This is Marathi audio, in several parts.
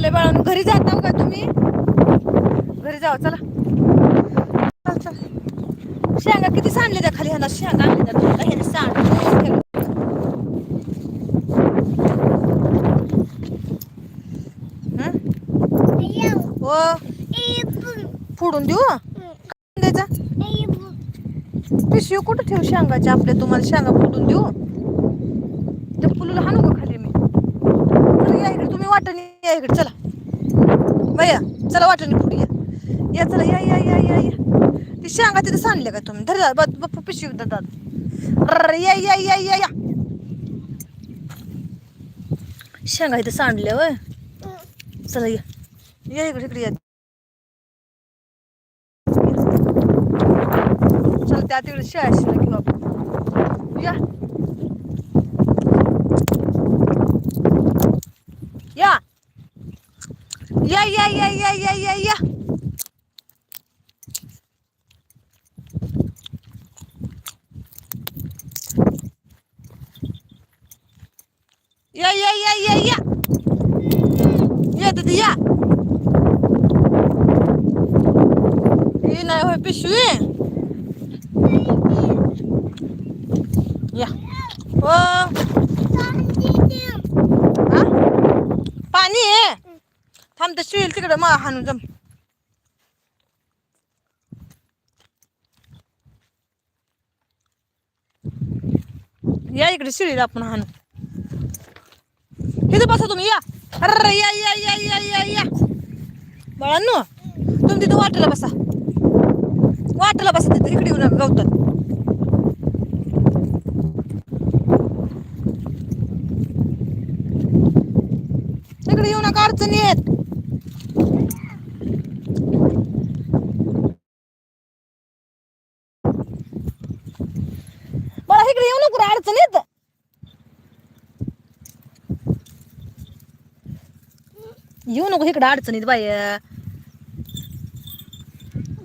चला बाळांनो घरी जाता का तुम्ही? घरी जावा चला. शेंगा किती सांडले त्या खाली? ह्याला शेंगा आणले त्या ह्याने सांड हो? फोडून देऊ? द्यायचा? पिशवी कुठं ठेवू शेंगाची? आपल्या तुम्हाला शेंगा फोडून देऊ. त्या फुलूला हाणू का खाली मी चला या इकडे तुम्ही वाटणी या इकडे चला. भैया चला वाटणी पुढे या. या चला या या या या या. ती शेंगा तिथे सांडले का तुम्ही? धर बाप्पा पिशवी दादा अरे या या या या या. शेंगा इथे सांडल्या वय चला या. या इकडे इकडे या. चला त्या तिकडे शाळेशी शिला किंवा. या. 呀呀呀呀呀呀呀！呀呀呀呀呀！呀的的呀！鱼哪会被水？呀！哦。把你。啊！把你。थांब तर शिळेल तिकडं मा हाणून जम. या इकडे शिळीला आपण हाणू. इथं बसा तुम्ही या. अरे या या या या या या. बाळांनो तुम्ही तिथं वाटेला बसा. वाटेला बसा तिथं इकडे येऊ नका गवतात. इकडे येऊ नका अडचणी आहेत मला इकडे येऊ नको रे, अडचण येत येऊ नको इकडं अडचणीत बाई.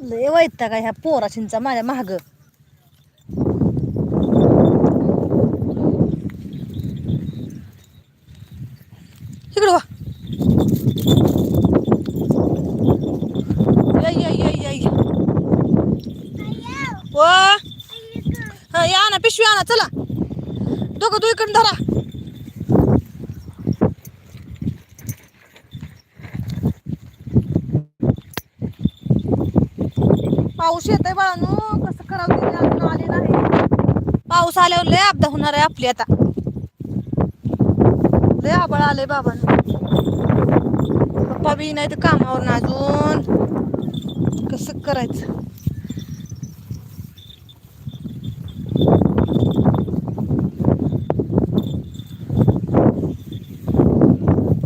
लय वैता का ह्या पोराशींचा माझ्या महाग इकडं वा. या वा हा या ना पिशवी आणा चला. दोघं तू इकडे धरा पाऊस येतोय बाळानो कसं करावं ते अजून आले नाही पाऊस आल्यावर लय अपदा होणार आहे आपली आता. लय आबळ आलंय बाबा पप्पा बी नाही तर कामावर ना अजून. कसं करायचं?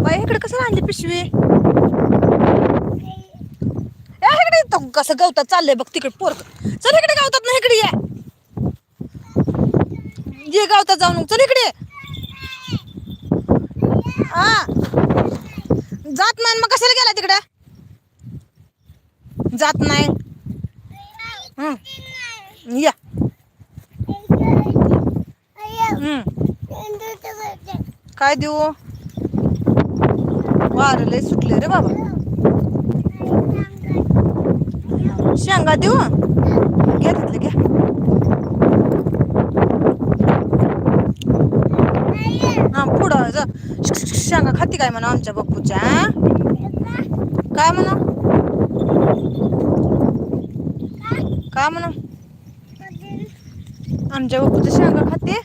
बाई इकडे कसं आणली पिशवी? इकडे कसं गवतात चाललंय बघ तिकडे पोरक चल इकडे गावतात ना इकडे ये. ये गावता जाऊ नको चल इकडे. हा. जात नाही मग कशाला गेला तिकडे? जात नाही. या. काय देऊ? वार लय सुटले रे बाबा. शेंगा देऊ? घ्या तिथलं घ्या हा जा. शेंगा खाती काय म्हणा आमच्या बप्पूच्या काय म्हणा? काय म्हणा? आमच्या बप्पूच्या शेंगा खाते?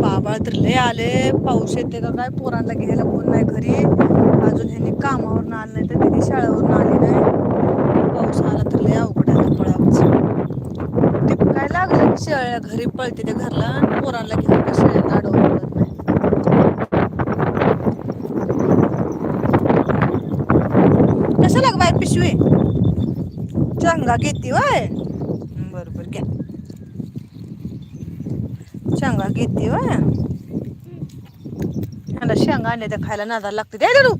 बाबा तर लय आले. पाऊस येते का काय? पोरांना घ्यायला कोण नाही घरी. अजून ह्यांनी कामावरून आलं नाही तर तिथे शाळेवरून आले नाही. पाऊस आला तर लय अवघड. ते शेळ्या घरी पळते ते घरला आणि पोरांना घेऊन का अडवून नाही. कसं लाग बाय पिशवी? चांगा घेते वय. बरोबर घ्या. शेंगा घेते वय. ह्याला शेंगा आणले त्या खायला नादाला लागते. दे दे तू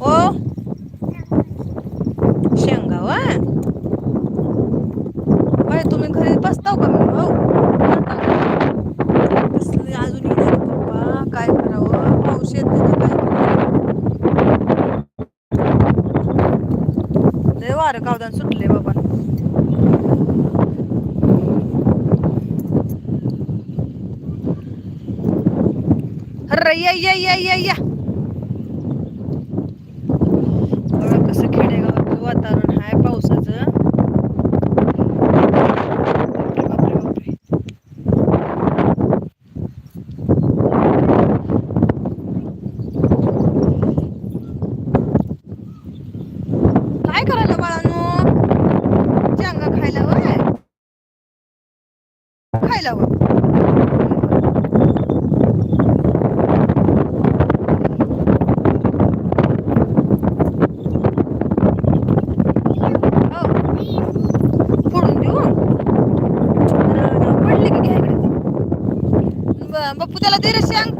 हो वारं गावदान सुटले बाबा. अरे या या या या या बघा कसं खेडेगावात वातावरण आहे पावसाचं बापरे, बापरे, बापरे. काय करायला बाळांनो चांगा खायला वय खायला व हो फोडून देऊ तर पडली की घ्या इकडे ब- बाप्पू त्याला दे रे शेंग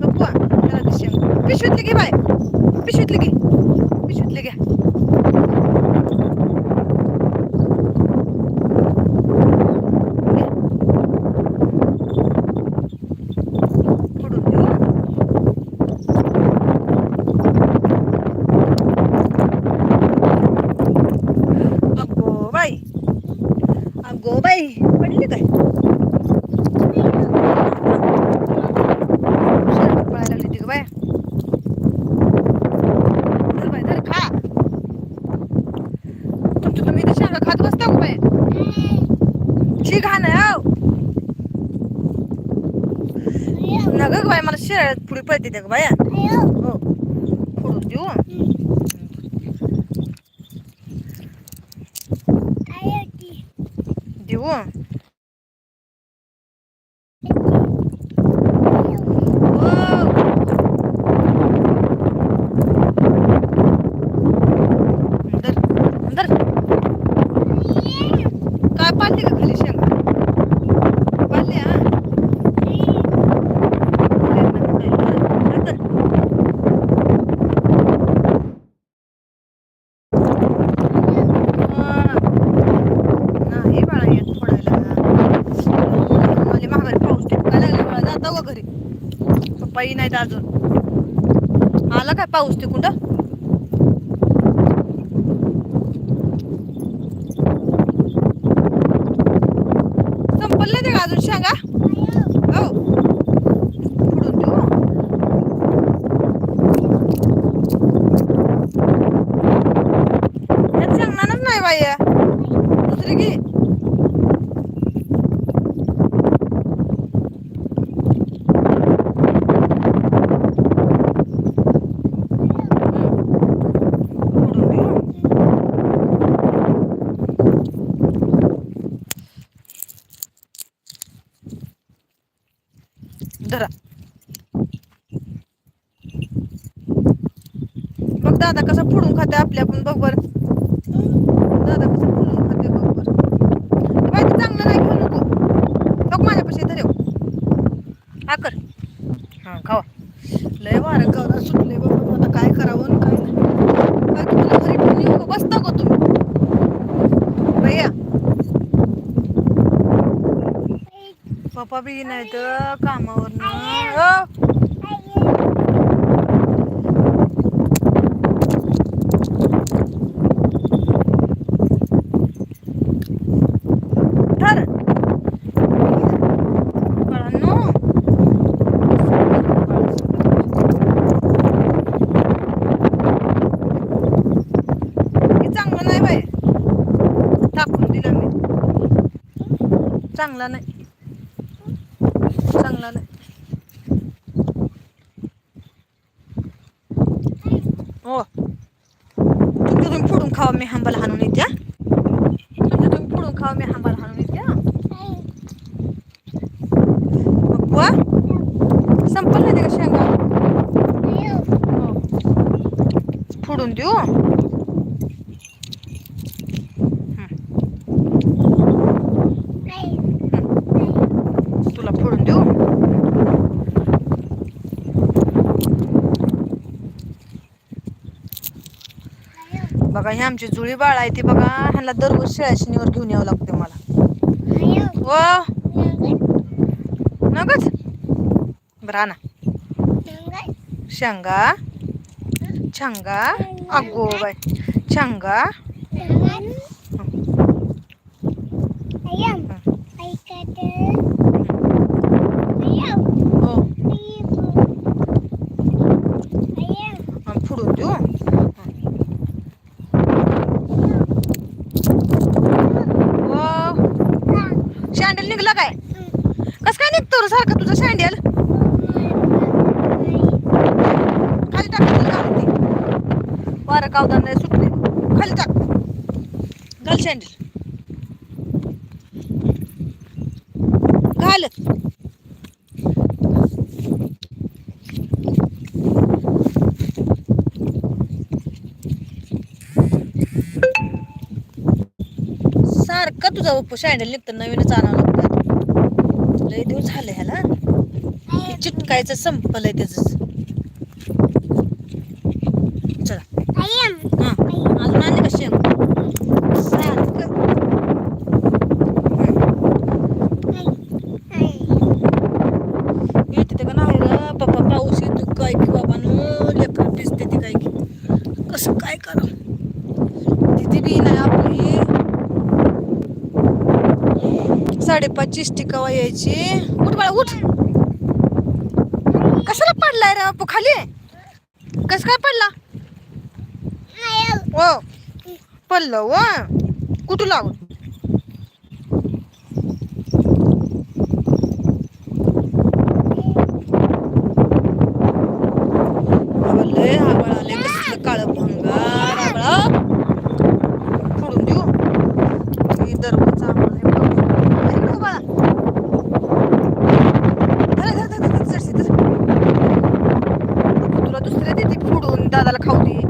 बाप्पू त्याला दे शेंग पिशवीतली घे बाय पिशवीतली घे पिशवीतली घ्या फोडून देऊ अगो बाई अगो बाई पडली काय शर्ट पळायला लागली ती ग बाया धर बाय धर खा तुमचं तुम्ही इथे शेंगा खात बसता का बाय शी घाण आहे हो नग ग बाय मला शेळ्यात पुढे पळते त्या बाया हो देऊ देऊ हो. धर धर काय पाडली का खाली शेंगा पाडली हा धर, धर. नाही बाळा येत फोडायला माझी माघारी पाऊस टिपकायला लागला बाळा जाता व घरी पप्पाही नाहीत अजून. आला काय पाऊस तिकडं संपल नाही ते का अजून सांगा हो फोडून देऊ यात सांगणारच नाही बाई दुसरी घे फोडून देऊ धरा बघ दादा खाते आपल्या पण बघ बर. दादा कसं फोडून खाते बघ बर. बाई चांगलं नाही घेऊ नको. बघ माझ्यापाशी इथं देऊ हा कर. हा खावा. लय वारं गवरा सुटले बाबा आता काय करावं काय नाही. काय तुम्हाला घरी ठेवून येऊ बसता गो तुम्ही? भैया. पप्पा बी नाही तर कामावर धर बाळांनो हे चांगलं नाही बाई टाकून दिलं मी चांगला नाही चांगला नाही हो. तुम्ही फोडून खावा मी हांबा लहान येते हा? तुमचं तुम्ही फोडून खावा मी हांबाला हाणून येते हा? बघवा संपल नाही ते का शेंगा हो. फोडून देऊ तुला फोडून देऊ बघा हे आमची जुळी बाळ आहे ती बघा ह्यांना दररोज शेळ्याशिनीवर घेऊन यावं लागते मला. व! नगच? बरं आणा. शेंगा. छंगा. अगो बाय शेंगा हो आणि फोडून देऊ हो शँडल निघला काय कस काय निघतो रे सारखं तुझं सँडल खाली टाक खाली घाल ते. वारं कावदान नाही सुटले खाली टाक. घाल सँडल घाल. सारखं तुझा उप शँडल निघतं नवीनच आणावं लय दिवस झाले ह्याला. चिटकायचं संपलंय त्याच. चला. हा अजून आणले का शेंग सारखं येते ते का नाही रे पप्पा पाऊस येतो काय की बाबा लेकर भिजते ती काय की कसं काय करा तिथे बी नाही आपली साडेपाचची टिकावा यायची. उठ बाळा उठ. कशाला पडलाय रे बापू खाली? कस काय पडला? ओ पडलं व. कुठं लागून लय आबळ आले कसलं काळं भंगार आबळा फोडून देऊ ही दरवाजा आम्हाला एवढा- अरे नको बाळा धर, धर, धर, धर, जराशी धर. तुला दुसऱ्या देते फोडून दादाला खाऊ दे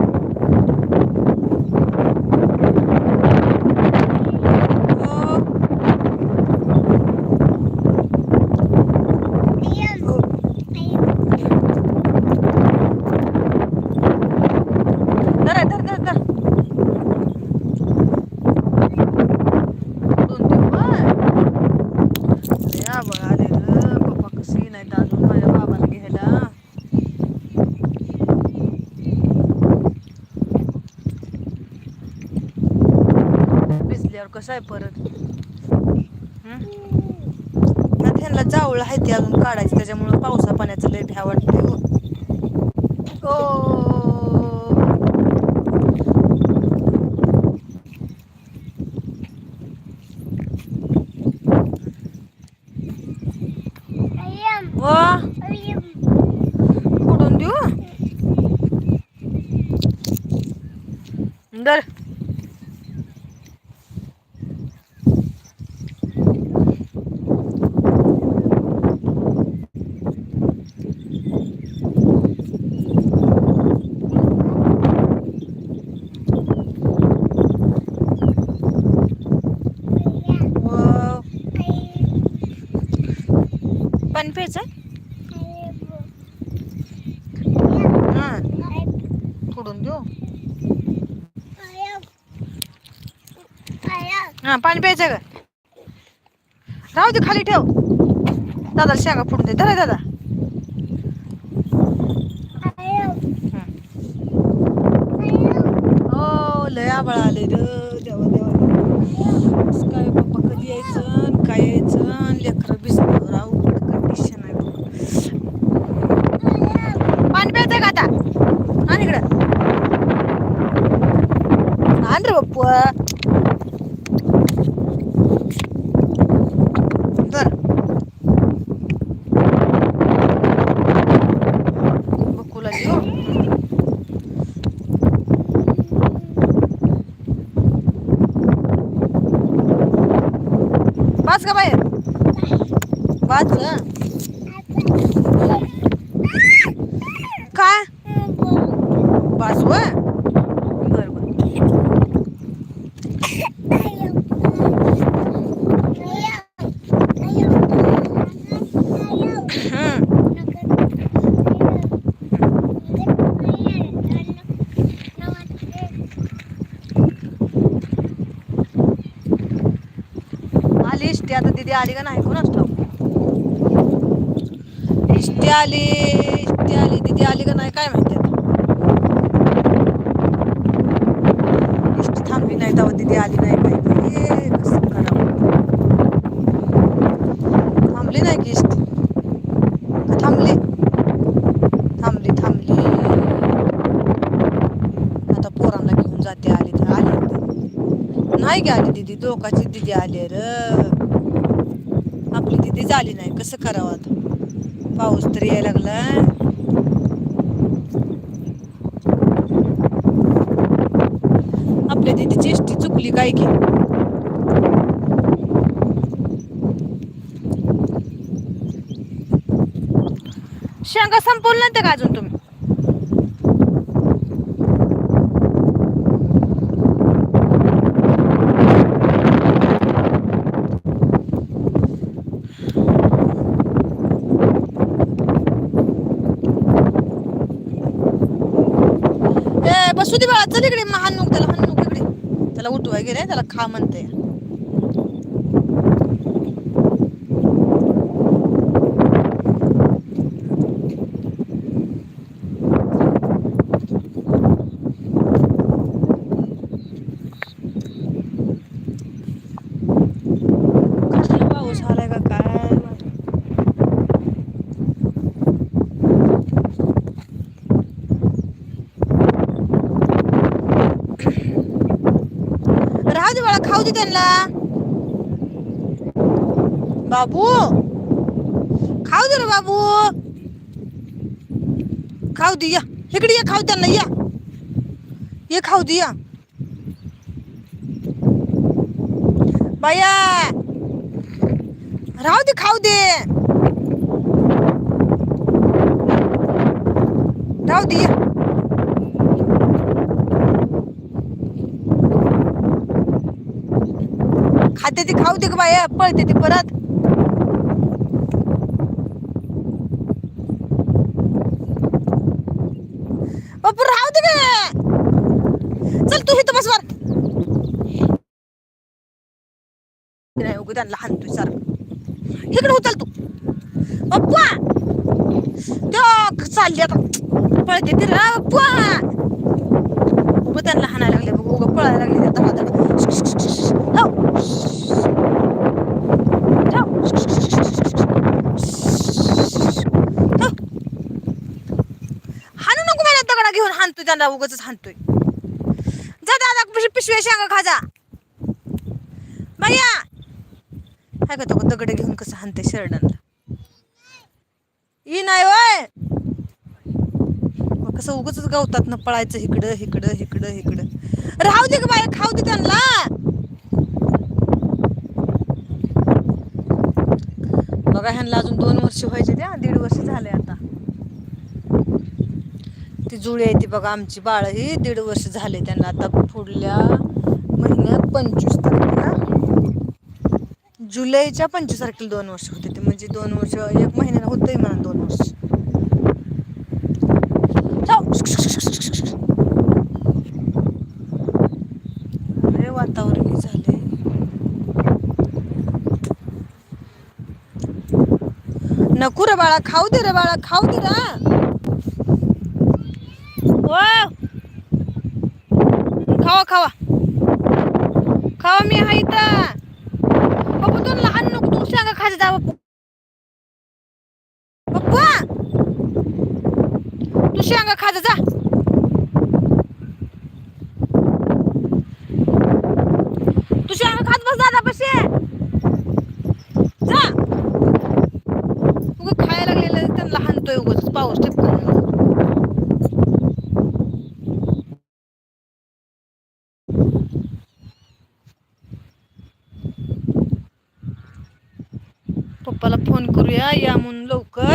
हो. हो. धर, धर, धर, धर. फोडून देऊ हं. लय आबळ आले ग पप्पा कशी नाही अजून माझ्या बाबाला घ्यायला कसं आहे परत. हं? ह्यांना जावळ आहे ते अजून काढायचं त्याच्यामुळं पावसा पाण्याचं लय भ्या वाटते हो. ओ. वा? फोडून देऊ? दर वा. पाणी प्यायचं हा फोडून देऊ हा पाणी प्यायचं का? राहू दे खाली ठेव. दादा शेंगा फोडून दे. धरा दादा. हो लय आबाळ आले र देवा देवा कसं काय बाप्पा कधी यायचं आणि काय यायचं आणि लेकरं बिसलं राहू कंडिशन आहे बाबा. पाणी प्यायचं का आता आण इकडं आण रे बाप्पू धर बकुला देऊ वाच का बाहेर वाच काय वाच व बर बर हम्म. आली इष्टी आता दिदी आली का नाही? कोण असतो इष्टी आली इष्टी आली. दिदी आली का नाही काय माहिती आता. दिदी आली नाही काय बाई, कसं करावं थांबली नाही की इष्टी थांबली? थांबली थांबली. आता पोरांना घेऊन जाते आली तर आली. नाही गे आली दिदी दोकाची दिदी आली र. ती झाली नाही कसं करावं आता? पाऊस तर यायला लागला आपल्या तिथे एसटी चुकली काय की? शेंगा संपवलं नाही का अजून तुम्ही? वगैरे त्याला खा म्हणते. दे त्यांना? बाबू? खाऊ दे रे बाबू. खाऊ दे या. इकडे ये खाऊ त्यांना या. ये खाऊ दे या. बाया! राहू दे खाऊ दे. राहू दे या. खाते ती खाऊ दे ग बाया पळते ती परत. बापू राहू दे चल तू इथं बसवर नाही उगा त्यांना हाणतोय सारखं. इकडे उचल तू. पप्पा त्या चालली आता. पळते ती रा पप्पा मग त्यांना हाणायला उगा पळायला लागली दहा हाणू नको मला दगडा घेऊन. हाणतोय त्यांना उगच हाणतोय. जा दादा पिश- पिशव्या शेंगा खाजा. भैया हाय का तो दगड घेऊन कसं हाणते शरणांना ई नाही वय. कसं उगच गवतात ना पळायचं इकडं इकडं इकडं इकडं राहू दे ग बाया खाऊ दे त्यांना. बघा ह्यांना अजून दोन वर्ष व्हायचे द्या दीड वर्ष झाले आता. ती जुळी आहे ती बघा आमची बाळ ही दीड वर्ष झाले त्यांना आता पुढल्या महिन्यात पंचवीस तारखेला. जुलैच्या पंचवीस तारखेला दोन वर्ष होते ते म्हणजे दोन वर्ष एक महिन्याला होतंय म्हणा दोन वर्ष जाऊ. लय वातावरण हे नको रे बाळा खाऊ दे रे बाळा खाऊ दे रा खावा खावा. खावा मी आहे इथं. बाबू तू लहान नको तू सांगा खायचं जा पप्पा तू सांगा खायचं जा तू शेंगा खात बस दादा पशी जा उगा खायला लागलेलं त्यांना हाणतोय उगाच पाऊस टिपका पप्पाला फोन करूया या म्हणून लवकर.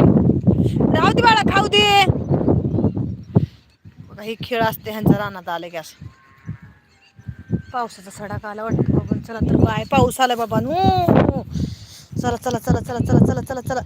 राहू दे बाळा खाऊ दे. बघा हे खेळ असते ह्यांचा रानात आले की असं. पावसाचा सडाक आला वाटतं बाबा चला तर बाय पाऊस आला बाबा नो चला चला चला चला चला चला चला चला.